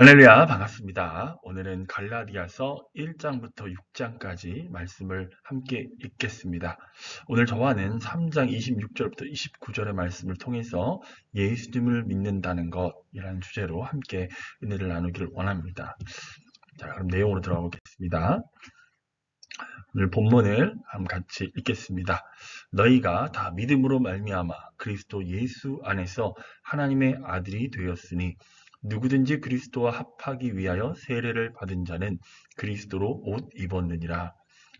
할렐루야, 반갑습니다. 오늘은 갈라디아서 1장부터 6장까지 말씀을 함께 읽겠습니다. 오늘 저와는 3장 26절부터 29절의 말씀을 통해서 예수님을 믿는다는 것이라는 주제로 함께 은혜를 나누기를 원합니다. 자, 그럼 내용으로 들어가 보겠습니다. 오늘 본문을 같이 읽겠습니다. 너희가 다 믿음으로 말미암아 그리스도 예수 안에서 하나님의 아들이 되었으니 누구든지 그리스도와 합하기 위하여 세례를 받은 자는 그리스도로 옷 입었느니라.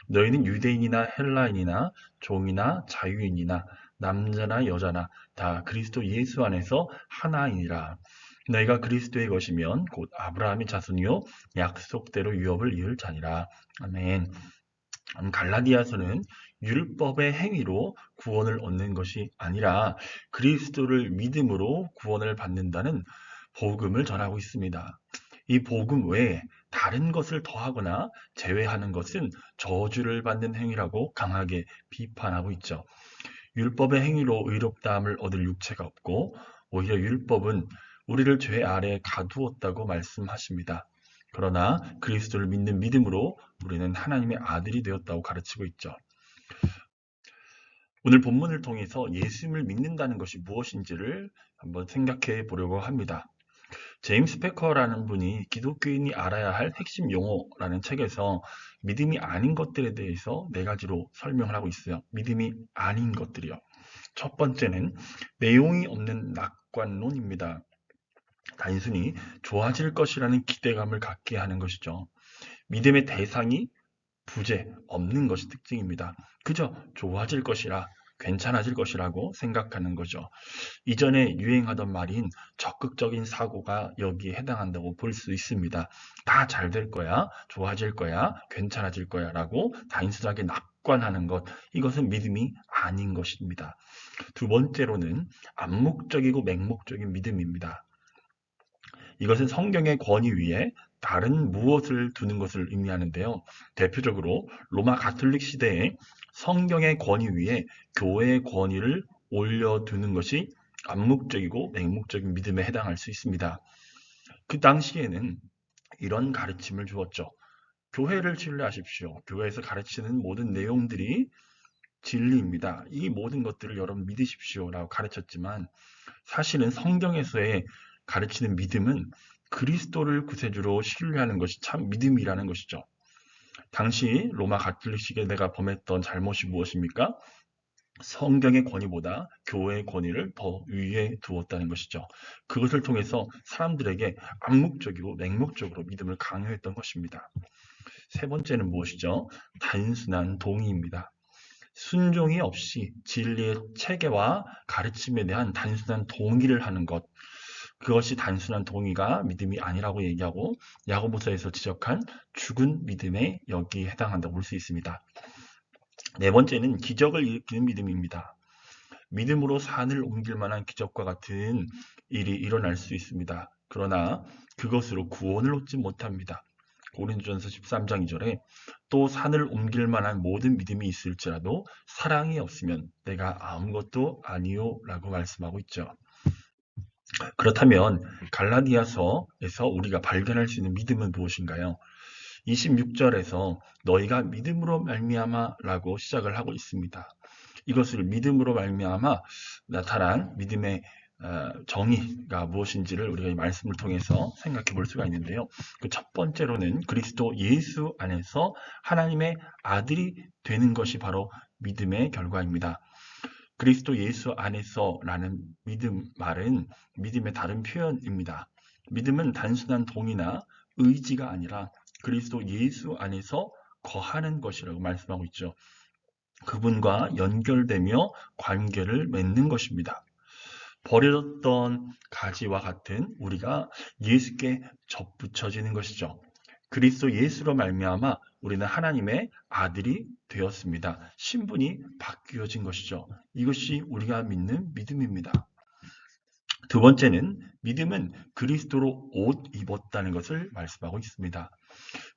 너희는 유대인이나 헬라인이나 종이나 자유인이나 남자나 여자나 다 그리스도 예수 안에서 하나이니라. 너희가 그리스도의 것이면 곧 아브라함의 자손이요 약속대로 유업을 이을 자니라. 아멘. 음, 갈라디아서는 율법의 행위로 구원을 얻는 것이 아니라 그리스도를 믿음으로 구원을 받는다는 복음을 전하고 있습니다. 이 복음 외에 다른 것을 더하거나 제외하는 것은 저주를 받는 행위라고 강하게 비판하고 있죠. 율법의 행위로 의롭다함을 얻을 육체가 없고 오히려 율법은 우리를 죄 아래 가두었다고 말씀하십니다. 그러나 그리스도를 믿는 믿음으로 우리는 하나님의 아들이 되었다고 가르치고 있죠. 오늘 본문을 통해서 예수님을 믿는다는 것이 무엇인지를 한번 생각해 보려고 합니다. 제임스 패커라는 분이 기독교인이 알아야 할 핵심 용어라는 책에서 믿음이 아닌 것들에 대해서 네 가지로 설명을 하고 있어요. 믿음이 아닌 것들이요. 첫 번째는 내용이 없는 낙관론입니다. 단순히 좋아질 것이라는 기대감을 갖게 하는 것이죠. 믿음의 대상이 부재 없는 것이 특징입니다. 그저 좋아질 것이라 괜찮아질 것이라고 생각하는 거죠. 이전에 유행하던 말인 적극적인 사고가 여기에 해당한다고 볼 수 있습니다. 다 잘 될 거야, 좋아질 거야, 괜찮아질 거야 라고 단순하게 낙관하는 것, 이것은 믿음이 아닌 것입니다. 두 번째로는 암묵적이고 맹목적인 믿음입니다. 이것은 성경의 권위 위에 다른 무엇을 두는 것을 의미하는데요. 대표적으로 로마 가톨릭 시대에 성경의 권위 위에 교회의 권위를 올려두는 것이 암묵적이고 맹목적인 믿음에 해당할 수 있습니다. 그 당시에는 이런 가르침을 주었죠. 교회를 신뢰하십시오. 교회에서 가르치는 모든 내용들이 진리입니다. 이 모든 것들을 여러분 믿으십시오. 라고 가르쳤지만 사실은 성경에서의 가르치는 믿음은 그리스도를 구세주로 신뢰하는 것이 참 믿음이라는 것이죠. 당시 로마 가톨릭식에 내가 범했던 잘못이 무엇입니까? 성경의 권위보다 교회의 권위를 더 위에 두었다는 것이죠. 그것을 통해서 사람들에게 암묵적이고 맹목적으로 믿음을 강요했던 것입니다. 세 번째는 무엇이죠? 단순한 동의입니다. 순종이 없이 진리의 체계와 가르침에 대한 단순한 동의를 하는 것. 그것이 단순한 동의가 믿음이 아니라고 얘기하고 야고보서에서 지적한 죽은 믿음에 여기에 해당한다고 볼수 있습니다. 네 번째는 기적을 일으키는 믿음입니다. 믿음으로 산을 옮길 만한 기적과 같은 일이 일어날 수 있습니다. 그러나 그것으로 구원을 얻지 못합니다. 고린도전서 13장 2절에 또 산을 옮길 만한 모든 믿음이 있을지라도 사랑이 없으면 내가 아무것도 아니요 라고 말씀하고 있죠. 그렇다면 갈라디아서에서 우리가 발견할 수 있는 믿음은 무엇인가요? 26절에서 너희가 믿음으로 말미암아라고 시작을 하고 있습니다. 이것을 믿음으로 말미암아 나타난 믿음의 어, 정의가 무엇인지를 우리가 이 말씀을 통해서 생각해 볼 수가 있는데요. 그 첫 번째로는 그리스도 예수 안에서 하나님의 아들이 되는 것이 바로 믿음의 결과입니다. 그리스도 예수 안에서라는 믿음 말은 믿음의 다른 표현입니다. 믿음은 단순한 동의나 의지가 아니라 그리스도 예수 안에서 거하는 것이라고 말씀하고 있죠. 그분과 연결되며 관계를 맺는 것입니다. 버려졌던 가지와 같은 우리가 예수께 접붙여지는 것이죠. 그리스도 예수로 말미암아 우리는 하나님의 아들이 되었습니다. 신분이 바뀌어진 것이죠. 이것이 우리가 믿는 믿음입니다. 두 번째는 믿음은 그리스도로 옷 입었다는 것을 말씀하고 있습니다.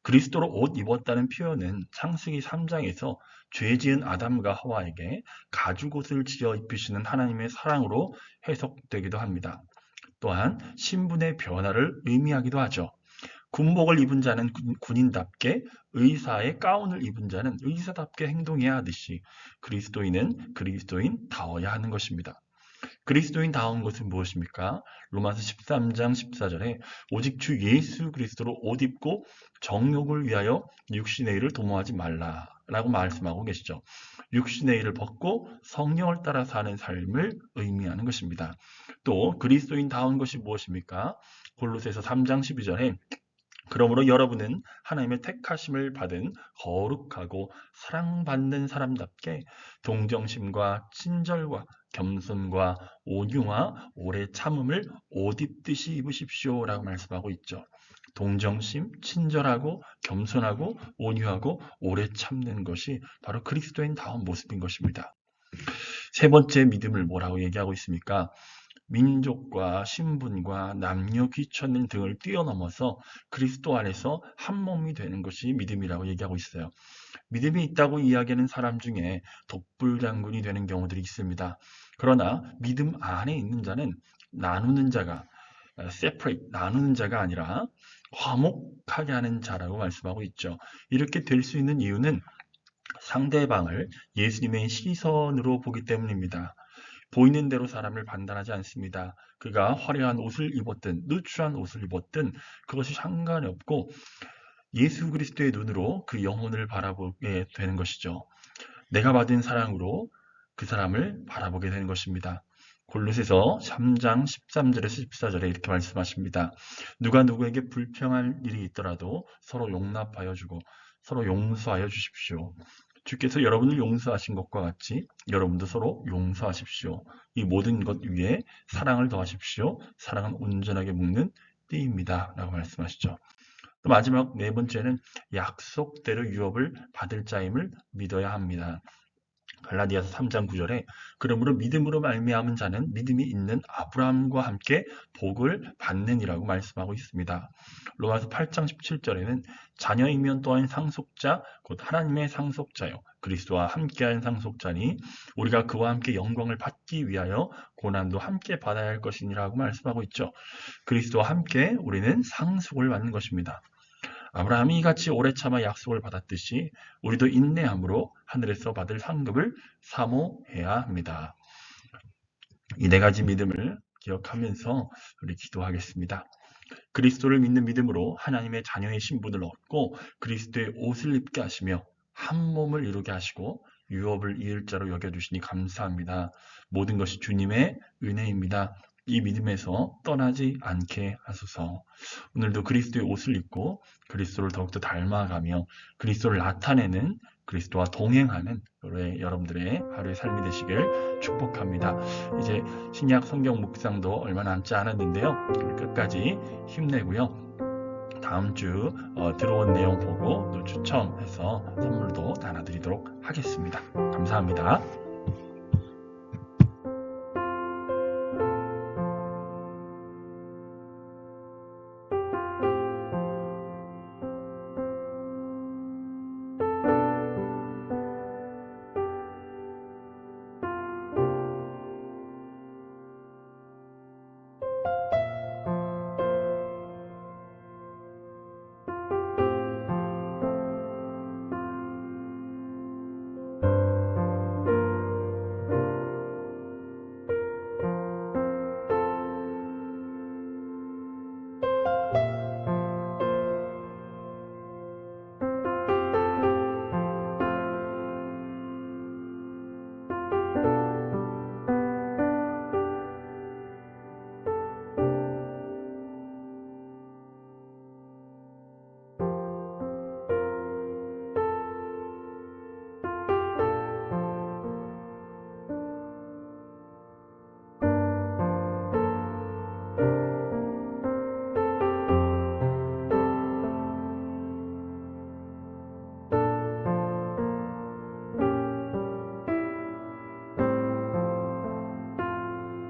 그리스도로 옷 입었다는 표현은 창세기 3장에서 죄 지은 아담과 하와에게 가죽옷을 지어 입히시는 하나님의 사랑으로 해석되기도 합니다. 또한 신분의 변화를 의미하기도 하죠. 군복을 입은 자는 군인답게 의사의 가운을 입은 자는 의사답게 행동해야 하듯이 그리스도인은 그리스도인다워야 하는 것입니다. 그리스도인다운 것은 무엇입니까? 로마서 13장 14절에 오직 주 예수 그리스도로 옷 입고 정욕을 위하여 육신의 일을 도모하지 말라 라고 말씀하고 계시죠. 육신의 일을 벗고 성령을 따라 사는 삶을 의미하는 것입니다. 또 그리스도인다운 것이 무엇입니까? 골로새서 3장 12절에 그러므로 여러분은 하나님의 택하심을 받은 거룩하고 사랑받는 사람답게 동정심과 친절과 겸손과 온유와 오래 참음을 옷 입듯이 입으십시오 라고 말씀하고 있죠. 동정심, 친절하고 겸손하고 온유하고 오래 참는 것이 바로 그리스도인 다운 모습인 것입니다. 세 번째 믿음을 뭐라고 얘기하고 있습니까? 민족과 신분과 남녀 귀천는 등을 뛰어넘어서 그리스도 안에서 한 몸이 되는 것이 믿음이라고 얘기하고 있어요. 믿음이 있다고 이야기하는 사람 중에 독불장군이 되는 경우들이 있습니다. 그러나 믿음 안에 있는 자는 나누는 자가 separate 나누는 자가 아니라 화목하게 하는 자라고 말씀하고 있죠. 이렇게 될 수 있는 이유는 상대방을 예수님의 시선으로 보기 때문입니다. 보이는 대로 사람을 판단하지 않습니다. 그가 화려한 옷을 입었든 누추한 옷을 입었든 그것이 상관이 없고 예수 그리스도의 눈으로 그 영혼을 바라보게 되는 것이죠. 내가 받은 사랑으로 그 사람을 바라보게 되는 것입니다. 골로새서 3장 13절에서 14절에 이렇게 말씀하십니다. 누가 누구에게 불평할 일이 있더라도 서로 용납하여 주고 서로 용서하여 주십시오. 주께서 여러분을 용서하신 것과 같이 여러분도 서로 용서하십시오. 이 모든 것 위에 사랑을 더하십시오. 사랑은 온전하게 묶는 띠입니다. 라고 말씀하시죠. 또 마지막 네 번째는 약속대로 유업을 받을 자임을 믿어야 합니다. 갈라디아서 3장 9절에 그러므로 믿음으로 말미암은 자는 믿음이 있는 아브라함과 함께 복을 받는이라고 말씀하고 있습니다. 로마서 8장 17절에는 자녀이면 또한 상속자 곧 하나님의 상속자요 그리스도와 함께한 상속자니 우리가 그와 함께 영광을 받기 위하여 고난도 함께 받아야 할 것이니라고 말씀하고 있죠. 그리스도와 함께 우리는 상속을 받는 것입니다. 아브라함이 이같이 오래 참아 약속을 받았듯이 우리도 인내함으로 하늘에서 받을 상급을 사모해야 합니다. 이 네 가지 믿음을 기억하면서 우리 기도하겠습니다. 그리스도를 믿는 믿음으로 하나님의 자녀의 신분을 얻고 그리스도의 옷을 입게 하시며 한 몸을 이루게 하시고 유업을 이을 자로 여겨주시니 감사합니다. 모든 것이 주님의 은혜입니다. 이 믿음에서 떠나지 않게 하소서. 오늘도 그리스도의 옷을 입고 그리스도를 더욱더 닮아가며 그리스도를 나타내는 그리스도와 동행하는 여러분들의 하루의 삶이 되시길 축복합니다. 이제 신약 성경 묵상도 얼마 남지 않았는데요. 끝까지 힘내고요. 다음 주 어, 들어온 내용 보고 또 추첨해서 선물도 나눠드리도록 하겠습니다. 감사합니다.